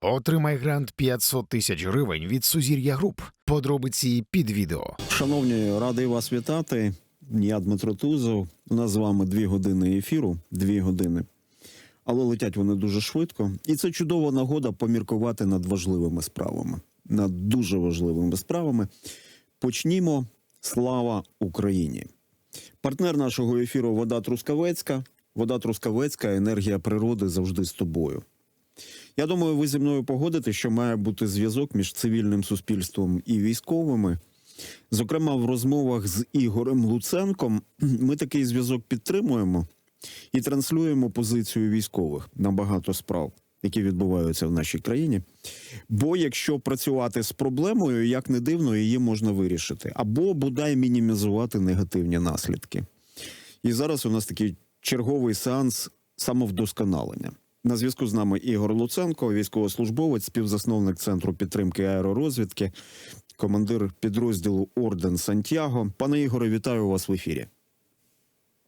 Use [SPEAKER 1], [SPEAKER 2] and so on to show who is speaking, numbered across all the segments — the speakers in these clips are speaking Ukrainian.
[SPEAKER 1] Отримай грант 500 тисяч гривень від Сузір'я Груп. Подробиці під відео.
[SPEAKER 2] Шановні, радий вас вітати. Я Дмитро Тузов. У нас з вами дві години ефіру, дві години. Але летять вони дуже швидко. І це чудова нагода поміркувати над важливими справами, над дуже важливими справами. Почнімо. Слава Україні! Партнер нашого ефіру Вода Трускавецька. Вода Трускавецька, енергія природи завжди з тобою. Я думаю, ви зі мною погодите, що має бути зв'язок між цивільним суспільством і військовими. Зокрема, в розмовах з Ігорем Луценком ми такий зв'язок підтримуємо і транслюємо позицію військових на багато справ, які відбуваються в нашій країні. Бо якщо працювати з проблемою, як не дивно, її можна вирішити, або бодай мінімізувати негативні наслідки. І зараз у нас такий черговий сеанс самовдосконалення. На зв'язку з нами Ігор Луценко, військовослужбовець, співзасновник центру підтримки аеророзвідки, командир підрозділу Орден Сантьяго. Пане Ігоре, вітаю вас в ефірі.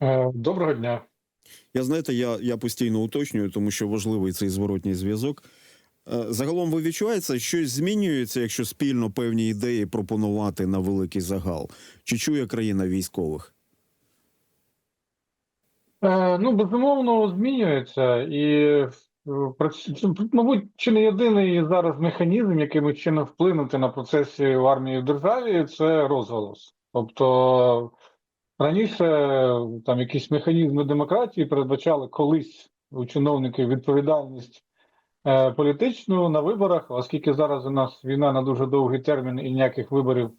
[SPEAKER 3] Е, Доброго дня.
[SPEAKER 2] Я знаєте, я, я постійно уточнюю, тому що важливий цей зворотній зв'язок. Е, Загалом ви відчуваєте, щось змінюється, якщо спільно певні ідеї пропонувати на великий загал? Чи чує країна військових?
[SPEAKER 3] Е, Ну, безумовно, змінюється. І, е, мабуть, чи не єдиний зараз механізм, яким чином вплинути на процеси в армії в державі, це розголос. Тобто раніше там якісь механізми демократії передбачали колись у чиновників відповідальність е, політичну на виборах, оскільки зараз у нас війна на дуже довгий термін і ніяких виборів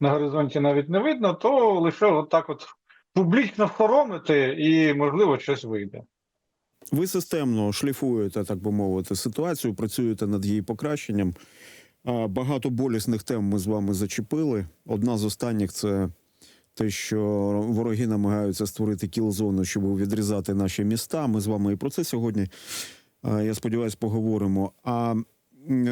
[SPEAKER 3] на горизонті навіть не видно, то лише от так от публічно хоромити і, можливо, щось вийде.
[SPEAKER 2] Ви системно шліфуєте, так би мовити, ситуацію, працюєте над її покращенням. Багато болісних тем ми з вами зачепили. Одна з останніх це те, що вороги намагаються створити кіл-зону, щоб відрізати наші міста. Ми з вами і про це сьогодні, я сподіваюся, поговоримо. А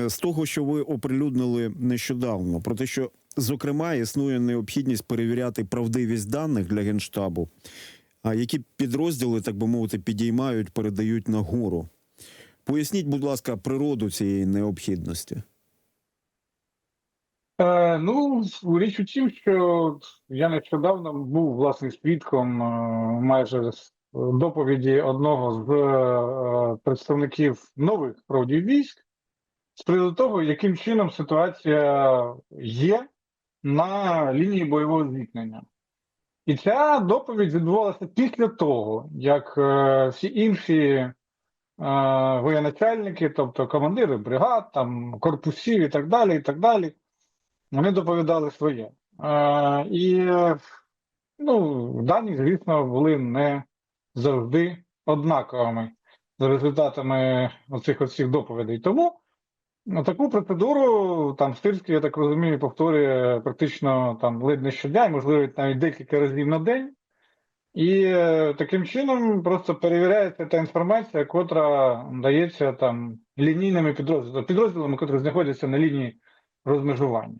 [SPEAKER 2] з того, що ви оприлюднили нещодавно, про те, що зокрема існує необхідність перевіряти правдивість даних для генштабу. А які підрозділи, так би мовити, підіймають, передають нагору? Поясніть, будь ласка, природу цієї необхідності.
[SPEAKER 3] Е, ну, річ у тім, що я нещодавно був власне свідком е, майже з доповіді одного з е, представників нових проводів військ з приводу того, яким чином ситуація є на лінії бойового зіткнення. І ця доповідь відбувалася після того, як е, всі інші е, воєначальники, тобто командири бригад, там корпусів і так далі, і так далі, вони доповідали своє. Е, і ну, дані, звісно, були не завжди однаковими за результатами оцих оцих доповідей. Тому таку процедуру там Стирський, я так розумію, повторює практично там ледь не щодня, можливо, навіть декілька разів на день. І е, таким чином просто перевіряється та інформація, котра дається там лінійними підрозділами, підрозділами, котрі знаходяться на лінії розмежування.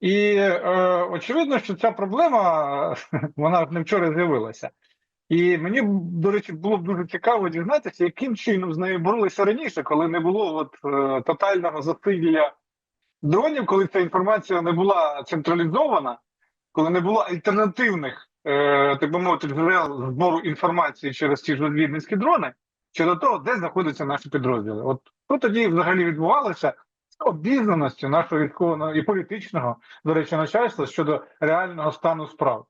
[SPEAKER 3] І е, очевидно, що ця проблема вона не вчора з'явилася. І мені, до речі, було б дуже цікаво дізнатися, яким чином з нею боролися раніше, коли не було от, е, тотального засилля дронів, коли ця інформація не була централізована, коли не було альтернативних, е, так би мовити, джерел збору інформації через ті ж розвідницькі дрони, щодо того, де знаходяться наші підрозділи. От що тоді взагалі відбувалося з обізнаності нашого військового і політичного, до речі, начальства щодо реального стану справ.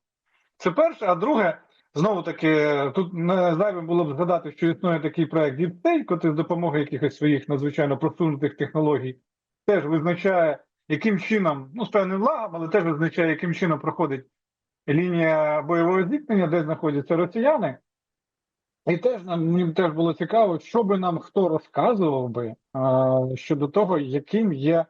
[SPEAKER 3] Це перше, а друге. Знову таки, тут не зайвим було б згадати, що існує такий проект State, який з допомогою якихось своїх надзвичайно просунутих технологій теж визначає, яким чином, ну з певним лагом, але теж визначає, яким чином проходить лінія бойового зіткнення, де знаходяться росіяни. І теж нам мені теж було цікаво, що би нам хто розказував би а, щодо того, яким є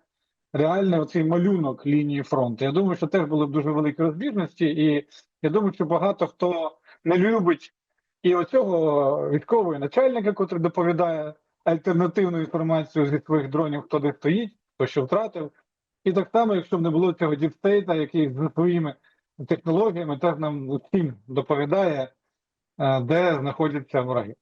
[SPEAKER 3] реальний оцей малюнок лінії фронту. Я думаю, що теж були б дуже великі розбіжності, і я думаю, що багато хто не любить і оцього військового начальника, котрий доповідає альтернативну інформацію зі своїх дронів, хто де стоїть, хто що втратив. І так само, якщо б не було цього діпстейта, який зі своїми технологіями теж нам усім доповідає, е, де знаходяться вороги.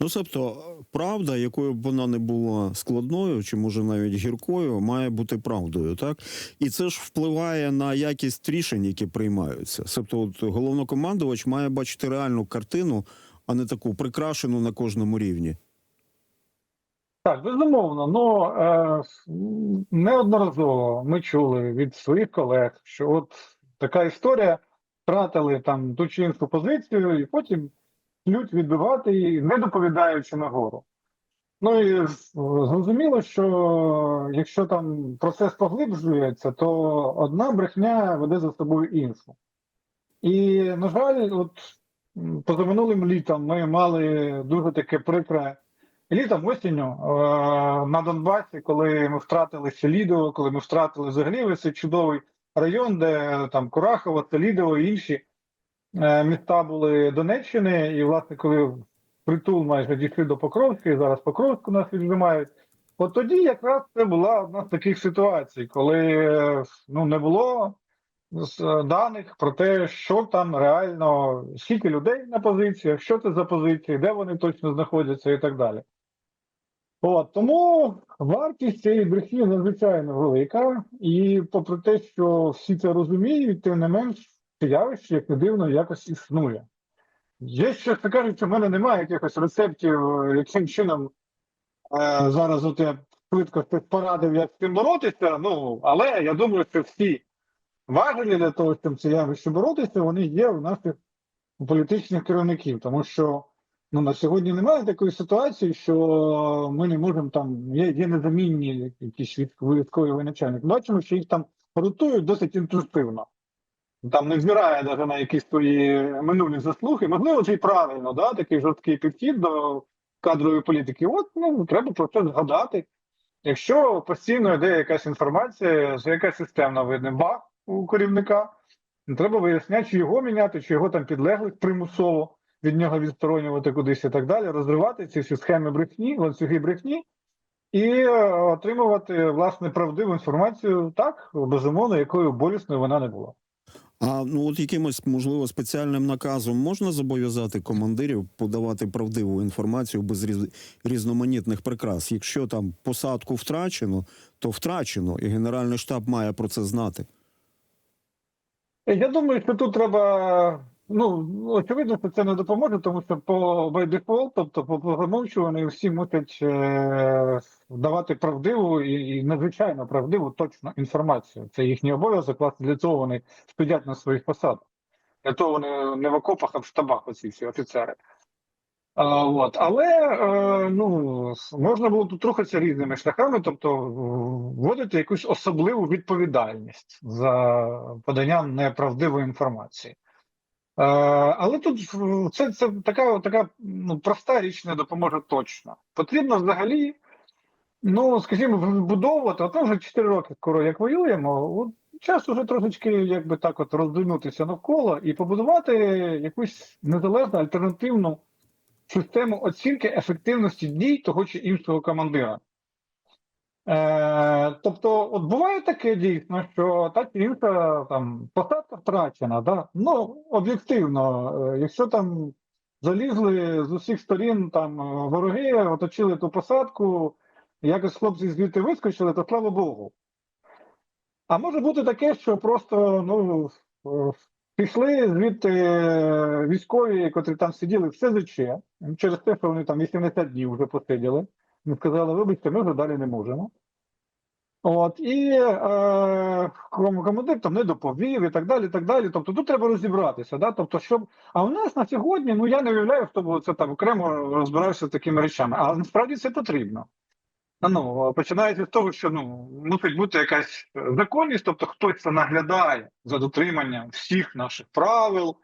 [SPEAKER 2] Ну, тобто, правда, якою б вона не була складною, чи може навіть гіркою, має бути правдою, так? І це ж впливає на якість рішень, які приймаються. Тобто, от головнокомандувач має бачити реальну картину, а не таку прикрашену на кожному рівні.
[SPEAKER 3] Так, безумовно. Ну е, неодноразово ми чули від своїх колег, що от така історія втратили там ту чи іншу позицію, і потім шлють відбивати її, не доповідаючи нагору. Ну і зрозуміло, що якщо там процес поглиблюється, то одна брехня веде за собою іншу. І, на жаль, от позаминулим літом ми мали дуже таке прикре літом осінню е, на Донбасі, коли ми втратили Селідово, коли ми втратили взагалі весь цей чудовий район, де там Курахово, Селідово і інші міста були Донеччини, і, власне, коли притул майже дійшли до Покровська, і зараз Покровську нас віджимають. От тоді якраз це була одна з таких ситуацій, коли е, ну, не було е, даних про те, що там реально, скільки людей на позиціях, що це за позиції, де вони точно знаходяться і так далі. От, тому вартість цієї брехні надзвичайно велика, і попри те, що всі це розуміють, тим не менш, це явище, як не дивно, якось існує. Є ще кажуть, у мене немає якихось рецептів, е, яким чином е, зараз от я швидко порадив, як з цим боротися. Ну, але я думаю, що всі важелі для того, щоб це явище боротися, вони є у наших політичних керівників, тому що ну, на сьогодні немає такої ситуації, що ми не можемо там, є, є незамінні якісь військові воєначальники. Бачимо, що їх там ротують досить інтенсивно. Там не збирає навіть на якісь свої минулі заслуги. Можливо, це і правильно, да, такий жорсткий підхід до кадрової політики. От ну треба про це згадати. Якщо постійно йде якась інформація, що якась системна видне баг у керівника, ну, треба виясняти, чи його міняти, чи його там підлеглих примусово від нього відсторонювати кудись і так далі, розривати ці всі схеми брехні, ланцюги брехні, і е, отримувати власне правдиву інформацію, так безумовно, якою болісною вона не була.
[SPEAKER 2] А ну от якимось можливо спеціальним наказом можна зобов'язати командирів подавати правдиву інформацію без різ... різноманітних прикрас. Якщо там посадку втрачено, то втрачено, і генеральний штаб має про це знати.
[SPEAKER 3] Я думаю, що тут треба. Ну, очевидно, що це не допоможе, тому що по by default, тобто по замовчуванню, всі мусять е, давати правдиву і, і надзвичайно правдиву точну інформацію. Це їхній обов'язок, власне, для цього вони стоять на своїх посадах. Для того вони не в окопах, а в штабах, оці всі офіцери. А, от. Але е, ну, можна було тут рухатися різними шляхами, тобто вводити якусь особливу відповідальність за подання неправдивої інформації. Але тут це, це така, така ну, проста річ не допоможе точно. Потрібно взагалі, ну, скажімо, вбудовувати, ми вже 4 роки скоро як воюємо, от час уже трошечки якби так от роздвинутися навколо і побудувати якусь незалежну альтернативну систему оцінки ефективності дій того чи іншого командира. Е, тобто, от буває таке дійсно, що та чи інша там посадка втрачена, да? ну об'єктивно, е, якщо там залізли з усіх сторін там вороги, оточили ту посадку, якось хлопці звідти вискочили, то слава Богу. А може бути таке, що просто ну пішли звідти е, військові, котрі там сиділи в СЗЧ, через те, що вони там 80 днів вже посиділи. Ми сказали, вибачте, ми вже далі не можемо. От, і е, командир там не доповів і так далі. і так далі. Тобто тут треба розібратися. Да? Тобто, щоб... А у нас на сьогодні, ну я не уявляю, хто це там окремо розбирався з такими речами. А насправді це потрібно. Ну, починається з того, що ну, мусить бути якась законність, тобто хтось це наглядає за дотриманням всіх наших правил,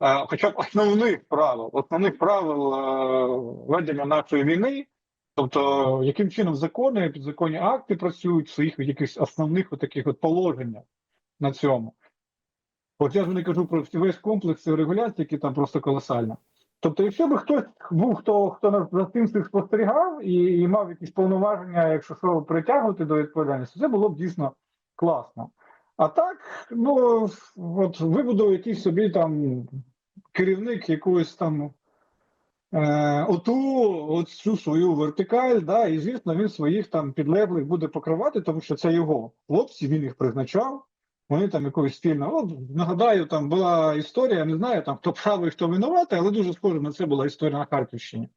[SPEAKER 3] е, хоча б основних правил, основних правил е, ведення нашої війни, тобто яким чином закони, підзаконні акти працюють в своїх якихось основних таких от положеннях на цьому. От я ж не кажу про весь комплекс регуляцій, які там просто колосально. Тобто, якщо б хтось був, хто хто за всіх спостерігав і, і мав якісь повноваження, якщо що притягувати до відповідальності, це було б дійсно класно. А так, ну от вибудував якийсь собі там керівник якоїсь там оту от цю свою вертикаль, да, і звісно, він своїх там підлеглих буде покривати, тому що це його хлопці, він їх призначав. Вони там якоюсь спільно. От нагадаю, там була історія, не знаю там хто правий, хто винуватий, але дуже схоже на це була історія на Харківщині.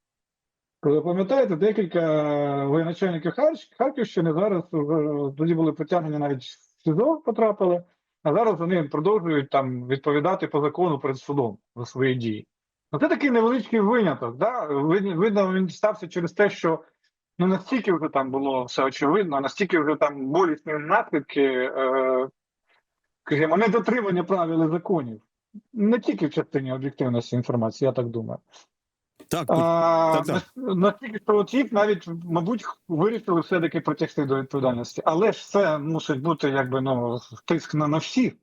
[SPEAKER 3] Коли пам'ятаєте, декілька воєначальників Харківщини зараз вже тоді були притягнені навіть в СІЗО потрапили, а зараз вони продовжують там відповідати по закону перед судом за свої дії. Ну, це такий невеличкий виняток. Да? Видно, він стався через те, що ну настільки вже там було все очевидно, настільки вже там болісні наслідки, е, скажімо, недотримання правил і законів. Не тільки в частині об'єктивності інформації, я так думаю.
[SPEAKER 2] Так,
[SPEAKER 3] А,
[SPEAKER 2] так, так.
[SPEAKER 3] Настільки що от їх навіть, мабуть, вирішили все-таки притягти до відповідальності. Але ж це мусить бути якби ну тиск на, на всіх.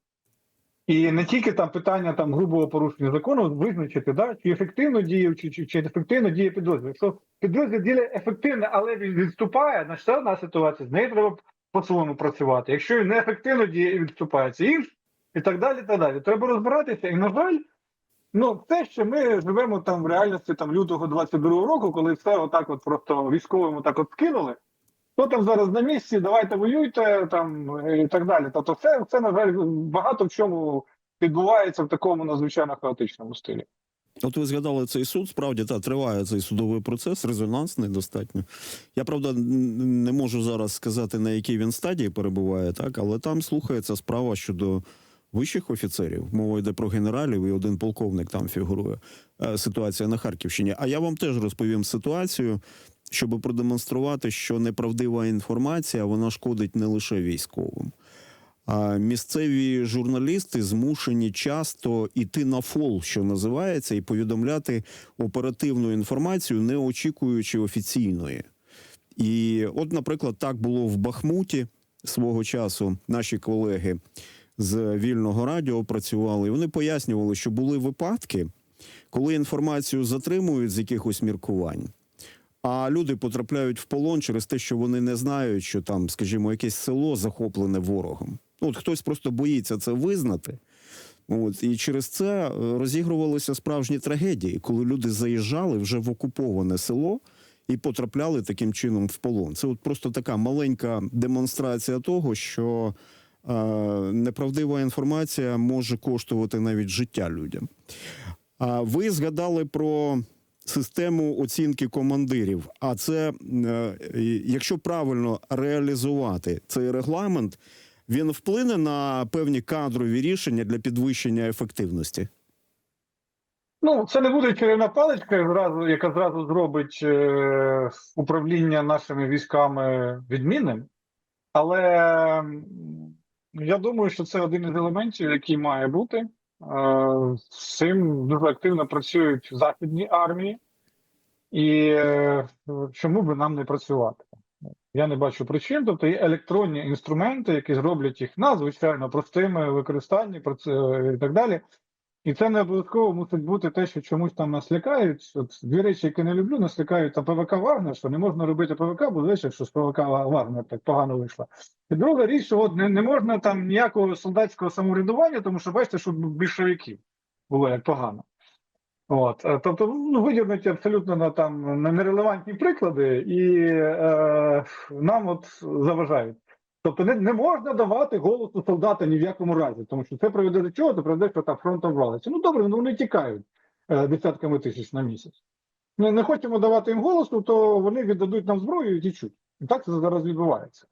[SPEAKER 3] І не тільки там питання там грубого порушення закону визначити, да, чи ефективно діє, чи, чи, чи ефективно діє підрозділ. Якщо підрозділ діє ефективно, але він відступає, значить це одна ситуація, з нею треба по-своєму працювати. Якщо він неефективно діє і відступає, це інш, і так далі. так далі. Треба розбиратися. І, на жаль, Ну, те, що ми живемо там в реальності там лютого 22-го року, коли все отак от просто військовим так от скинули. Хто там зараз на місці, давайте воюйте там і так далі. Тобто, це, це на жаль, багато в чому відбувається в такому надзвичайно хаотичному стилі.
[SPEAKER 2] От ви згадали цей суд. Справді та триває цей судовий процес, резонансний достатньо. Я правда не можу зараз сказати на якій він стадії перебуває, так але там слухається справа щодо вищих офіцерів. Мова йде про генералів, і один полковник там фігурує. Е, Ситуація на Харківщині. А я вам теж розповім ситуацію, щоб продемонструвати, що неправдива інформація вона шкодить не лише військовим. А місцеві журналісти змушені часто іти на фол, що називається, і повідомляти оперативну інформацію, не очікуючи офіційної. І от, наприклад, так було в Бахмуті свого часу. Наші колеги з вільного радіо працювали. І вони пояснювали, що були випадки, коли інформацію затримують з якихось міркувань. А люди потрапляють в полон через те, що вони не знають, що там, скажімо, якесь село захоплене ворогом. От хтось просто боїться це визнати. От і через це е, розігрувалися справжні трагедії, коли люди заїжджали вже в окуповане село і потрапляли таким чином в полон. Це от просто така маленька демонстрація того, що е, неправдива інформація може коштувати навіть життя людям. А ви згадали про систему оцінки командирів. А це, е, якщо правильно реалізувати цей регламент, він вплине на певні кадрові рішення для підвищення ефективності.
[SPEAKER 3] Ну, це не буде чарівна паличка, зразу, яка зразу зробить е, управління нашими військами відмінним. Але я думаю, що це один із елементів, який має бути. Е, з цим дуже активно працюють західні армії, і е, чому би нам не працювати? Я не бачу причин. Тобто є електронні інструменти, які зроблять їх надзвичайно простими використання проц- і так далі. І це не обов'язково мусить бути те, що чомусь там нас лякають. От дві речі, які не люблю, нас лякають там ПВК Вагнер, що не можна робити ПВК, бо знаєш, що з ПВК Вагнер так погано вийшло. І друга річ, що от не, не можна там ніякого солдатського самоврядування, тому що бачите, що більшовиків було як погано. От, е, тобто, ну, виділені абсолютно на там на нерелевантні приклади, і е, нам от заважають. Тобто не, не можна давати голосу солдата ні в якому разі, тому що це приведе до чого, то приведе, що там фронтом валиться. Ну добре, ну вони тікають е, десятками тисяч на місяць. Ми не хочемо давати їм голосу, то вони віддадуть нам зброю і тічуть. І так це зараз відбувається.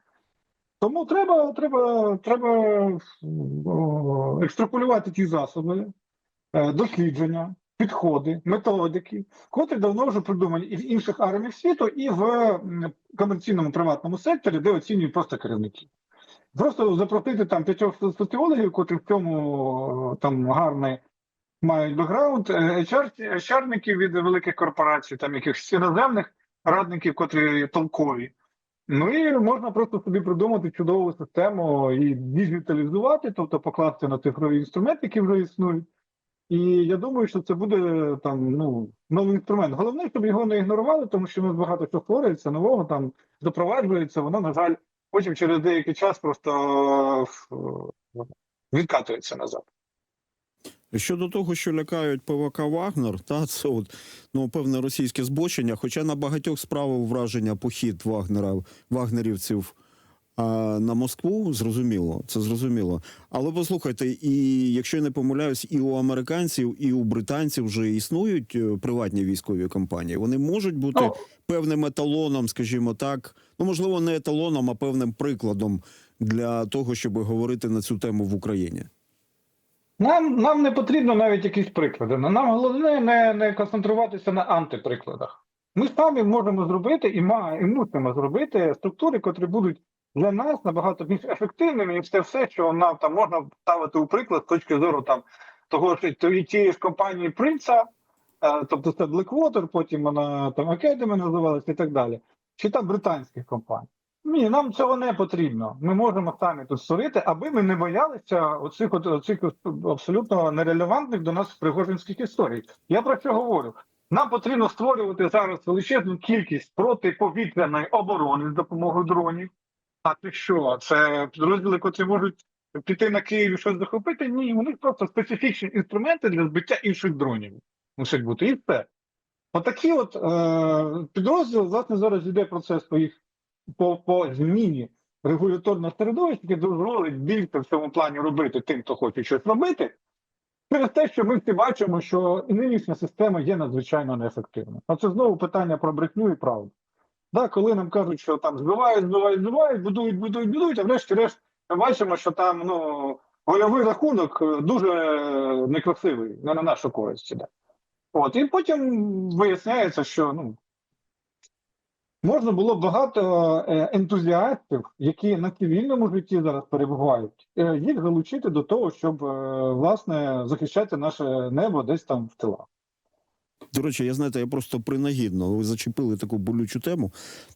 [SPEAKER 3] Тому треба, треба, треба екстраполювати ті засоби, е, дослідження, підходи, методики, котрі давно вже придумані і в інших арміях світу, і в комерційному приватному секторі, де оцінюють просто керівників. Просто запросити там п'ятьох соціологів, котрі в цьому е, там гарний мають бекграунд, е, від великих корпорацій, там якихось іноземних радників, котрі толкові. Ну і можна просто собі придумати чудову систему і діджиталізувати, тобто покласти на цифрові інструменти, які вже існують. І я думаю, що це буде там ну новий інструмент. Головне, щоб його не ігнорували, тому що у нас багато що створюється, нового там запроваджується. Воно, на жаль, потім через деякий час просто е, відкатується назад.
[SPEAKER 2] Щодо того, що лякають ПВК Вагнер, та це от ну певне російське збочення. Хоча на багатьох справив враження похід Вагнера вагнерівців на Москву, зрозуміло, це зрозуміло. Але послухайте, і якщо я не помиляюсь, і у американців, і у британців вже існують е, приватні військові компанії. Вони можуть бути
[SPEAKER 3] Ну,
[SPEAKER 2] певним еталоном, скажімо так. Ну можливо, не еталоном, а певним прикладом для того, щоб говорити на цю тему в Україні.
[SPEAKER 3] Нам, нам не потрібно навіть якісь приклади. Нам головне не, не концентруватися на антиприкладах. Ми самі можемо зробити і, ма, і мусимо зробити структури, котрі будуть для нас набагато більш ефективними, і це все, що нам там можна ставити у приклад з точки зору там того ж тієї тієї ж компанії Принца, е, тобто це Blackwater, потім вона там Academy називалася і так далі, чи там британських компаній. Ні, нам цього не потрібно. Ми можемо самі тут створити, аби ми не боялися оцих, оцих абсолютно нерелевантних до нас пригожинських історій. Я про що говорю? Нам потрібно створювати зараз величезну кількість протиповітряної оборони з допомогою дронів. А ти що? Це підрозділи, котрі можуть піти на Київ і щось захопити? Ні, у них просто специфічні інструменти для збиття інших дронів мусить бути. І все. Отакі от е, підрозділи, власне, зараз йде процес по їх по, по зміні регуляторного середовища, яке дозволить більше в цьому плані робити тим, хто хоче щось робити, через те, що ми всі бачимо, що нинішня система є надзвичайно неефективною. А це знову питання про брехню і правду. Да, коли нам кажуть, що там збивають, збивають, збивають, будують, будують, будують, а врешті-решт ми бачимо, що там ну, гольовий рахунок е, дуже е, некрасивий, не на нашу користь іде. От, і потім виясняється, що ну, можна було багато е, ентузіастів, які на цивільному житті зараз перебувають, їх залучити до того, щоб власне захищати наше небо десь там в тилах.
[SPEAKER 2] До речі, я знаєте, я просто принагідно. Ви зачепили таку болючу тему,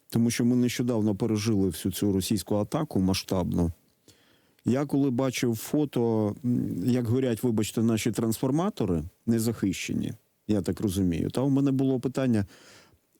[SPEAKER 2] тому що ми нещодавно пережили всю цю російську атаку масштабну. Я коли бачив фото, як горять, вибачте, наші трансформатори незахищені, я так розумію. Та у мене було питання: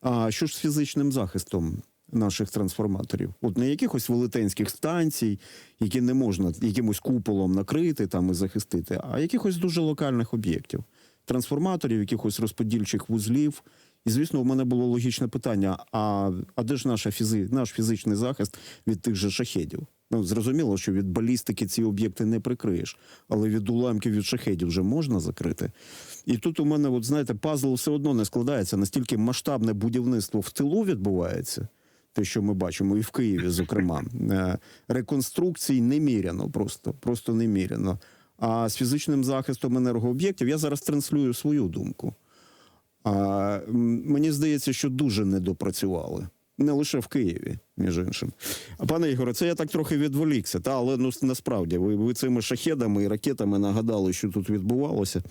[SPEAKER 2] а що ж з фізичним захистом наших трансформаторів? От не якихось велетенських станцій, які не можна якимось куполом накрити там і захистити, а якихось дуже локальних об'єктів трансформаторів, якихось розподільчих вузлів. І, звісно, у мене було логічне питання: а, а де ж наша фізи, наш фізичний захист від тих же шахедів? Ну, зрозуміло, що від балістики ці об'єкти не прикриєш, але від уламків від шахедів вже можна закрити. І тут у мене, от знаєте, пазл все одно не складається, настільки масштабне будівництво в тилу відбувається. Те, що ми бачимо, і в Києві, зокрема, Е, реконструкцій неміряно, просто просто неміряно. А з фізичним захистом енергооб'єктів я зараз транслюю свою думку. А, мені здається, що дуже недопрацювали. Не лише в Києві, між іншим. Пане Ігоре, це я так трохи відволікся. Та, але ну, насправді ви, ви цими шахедами і ракетами нагадали, що тут відбувалося.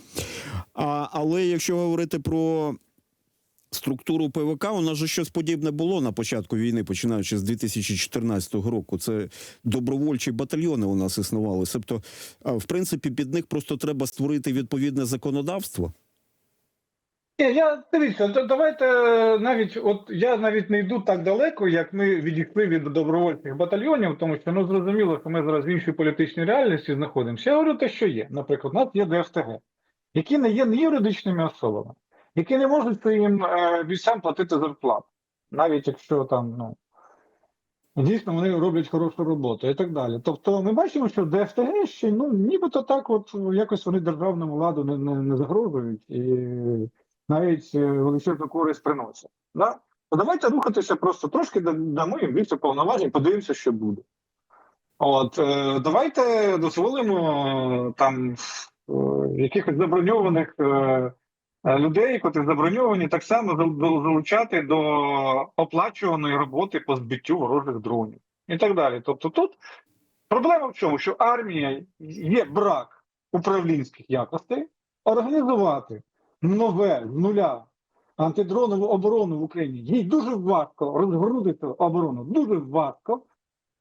[SPEAKER 2] А, але якщо говорити про структуру ПВК, у нас же щось подібне було на початку війни, починаючи з 2014 року. Це добровольчі батальйони у нас існували. Тобто, в принципі, під них просто треба створити відповідне законодавство.
[SPEAKER 3] Ні, я дивіться, давайте е, навіть, от я навіть не йду так далеко, як ми відійшли від добровольчих батальйонів, тому що ну зрозуміло, що ми зараз в іншій політичній реальності знаходимося. Я говорю те, що є. Наприклад, у нас є ДФТГ, які не є ні юридичними особами, які не можуть своїм е, бійцям платити зарплату, навіть якщо там ну дійсно вони роблять хорошу роботу і так далі. Тобто, ми бачимо, що ДФТГ ще ну нібито так, от якось вони державному ладу не, не, не загрожують і навіть е, величезну користь приносять. Да? То давайте рухатися просто трошки да- дамо їм більше повноважень, подивимося, що буде. От е, давайте дозволимо е, там е, якихось заброньованих е, е, людей, котрі заброньовані, так само зал- зал- залучати до оплачуваної роботи по збиттю ворожих дронів і так далі. Тобто тут проблема в чому? Що армія є брак управлінських якостей, організувати нове з нуля антидронову оборону в Україні. Їй дуже важко розгрузити оборону, дуже важко.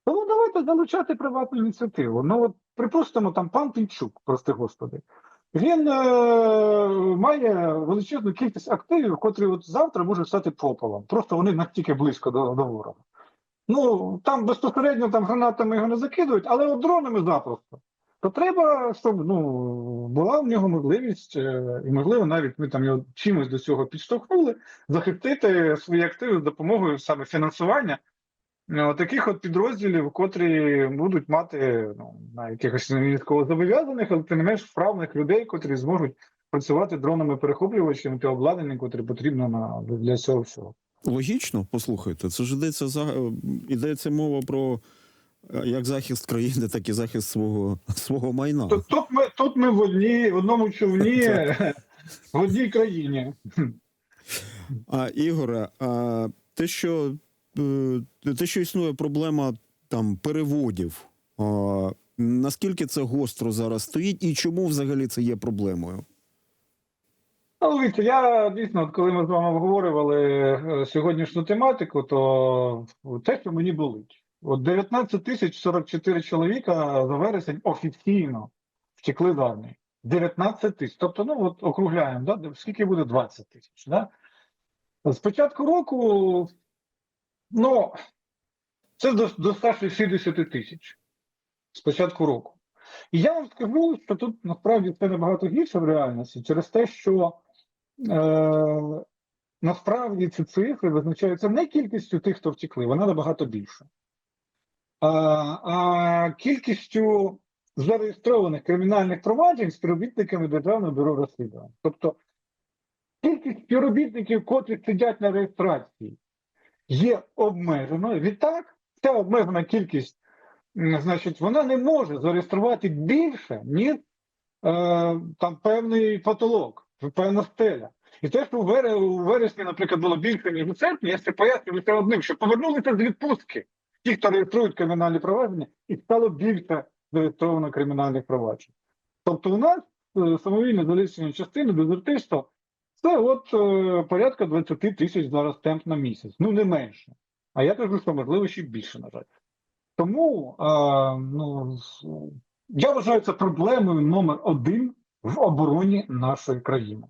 [SPEAKER 3] Тому давайте залучати приватну ініціативу. Ну от припустимо, там пан Пінчук, прости господи. Він е, має величезну кількість активів, котрі от завтра можуть стати попелом. Просто вони настільки близько до, до ворога. Ну там безпосередньо там гранатами його не закидують, але от дронами запросто. то треба, щоб ну була в нього можливість, е, і можливо, навіть ми там його чимось до цього підштовхнули, захистити свої активи з допомогою саме фінансування таких от підрозділів, котрі будуть мати ну, на якихось військово зобов'язаних, але тим не менш вправних людей, котрі зможуть працювати дронами перехоплювачами та обладнанням, котрі потрібно на для цього всього.
[SPEAKER 2] Логічно, послухайте, це ж йдеться за йдеться мова про як захист країни, так і захист свого свого майна.
[SPEAKER 3] Тут, тут ми тут ми в одній в одному човні в одній країні.
[SPEAKER 2] А Ігоре, а те, що те, що існує проблема там переводів, наскільки це гостро зараз стоїть, і чому взагалі це є проблемою?
[SPEAKER 3] Ну, я дійсно, от коли ми з вами обговорювали е, сьогоднішню тематику, то те, що мені болить. От 19 тисяч 44 чоловіка за вересень офіційно втекли з армії. 19 тисяч. Тобто, ну от округляємо, да? скільки буде 20 тисяч. Да? З початку року, ну, це до, до 160 тисяч з початку року. І я вам скажу, що тут насправді це набагато гірше в реальності через те, що е, насправді ці цифри визначаються не кількістю тих, хто втекли, вона набагато більша, а, а кількістю зареєстрованих кримінальних проваджень співробітниками Державного бюро розслідувань. Тобто кількість співробітників, котрі сидять на реєстрації, є обмеженою. Відтак, ця обмежена кількість Значить, вона не може зареєструвати більше, ніж е, там певний потолок, певна стеля. І те, що у, вересні, наприклад, було більше, ніж у серпні, я це пояснюю лише одним, що повернулися з відпустки ті, хто реєструють кримінальні провадження, і стало більше зареєстровано кримінальних проваджень. Тобто у нас е, самовільне залишення частини, дезертирство, це от е, порядка 20 тисяч зараз темп на місяць, ну не менше. А я кажу, що можливо ще більше, на жаль. Тому е, ну, я вважаю це проблемою номер один в обороні нашої країни.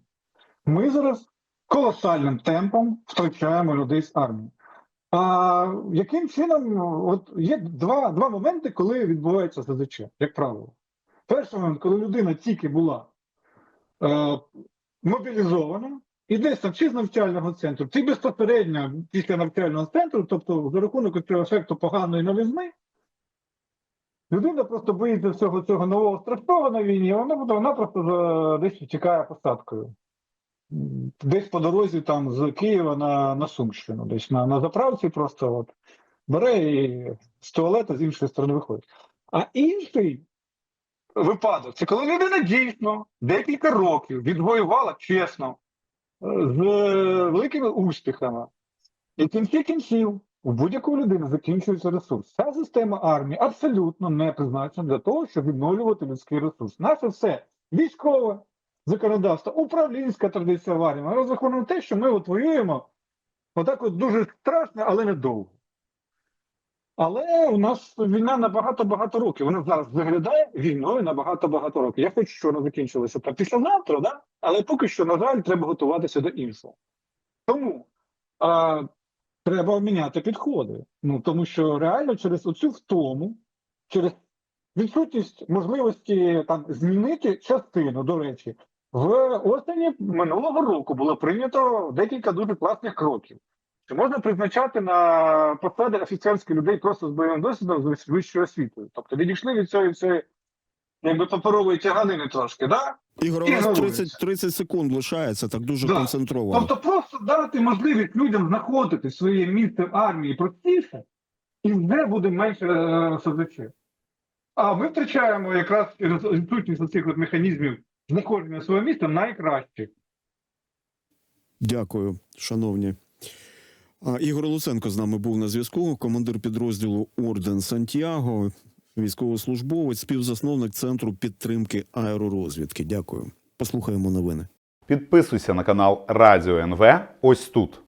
[SPEAKER 3] Ми зараз колосальним темпом втрачаємо людей з армії. А яким чином от є два, два моменти, коли відбувається СЗЧ, як правило. Перший момент, коли людина тільки була е, мобілізована, і десь там чи з навчального центру, чи безпосередньо після навчального центру, тобто за рахунок цього ефекту поганої новизни, людина просто боїться всього цього нового страшного на війні, і вона буде вона просто за, десь втікає посадкою. Десь по дорозі там з Києва на, на Сумщину, десь на, на заправці просто от, бере і з туалета з іншої сторони виходить. А інший випадок це коли людина дійсно декілька років відвоювала чесно, з великими успіхами. І в кінці кінців у будь-якої людини закінчується ресурс. Ця система армії абсолютно не призначена для того, щоб відновлювати людський ресурс. Наше все військове законодавство, управлінська традиція в армії. Ми розраховуємо на те, що ми от воюємо отак от дуже страшно, але недовго. Але у нас війна на багато-багато років. Вона зараз виглядає війною на багато-багато років. Я хочу, щоб вона закінчилася там післязавтра, да? але поки що, на жаль, треба готуватися до іншого. Тому а, треба міняти підходи. Ну тому що реально через оцю втому, через відсутність можливості там змінити частину, до речі, в осені минулого року було прийнято декілька дуже класних кроків. Чи можна призначати на посади офіцерських людей просто з бойовим досвідом з вищою освітою? Тобто відійшли від цієї всієї якби паперової тяганини трошки, да?
[SPEAKER 2] Ігор, у
[SPEAKER 3] І
[SPEAKER 2] нас 30, 30 секунд лишається, так дуже
[SPEAKER 3] Да.
[SPEAKER 2] концентровано.
[SPEAKER 3] Тобто просто дати можливість людям знаходити своє місце в армії простіше, і вже буде менше е. А ми втрачаємо якраз відсутність цих от механізмів знаходження свого місця найкраще.
[SPEAKER 2] Дякую, шановні. Ігор Луценко з нами був на зв'язку, командир підрозділу Орден Сантьяго, військовослужбовець, співзасновник центру підтримки аеророзвідки. Дякую. Послухаємо новини.
[SPEAKER 4] Підписуйся на канал Радіо НВ ось тут.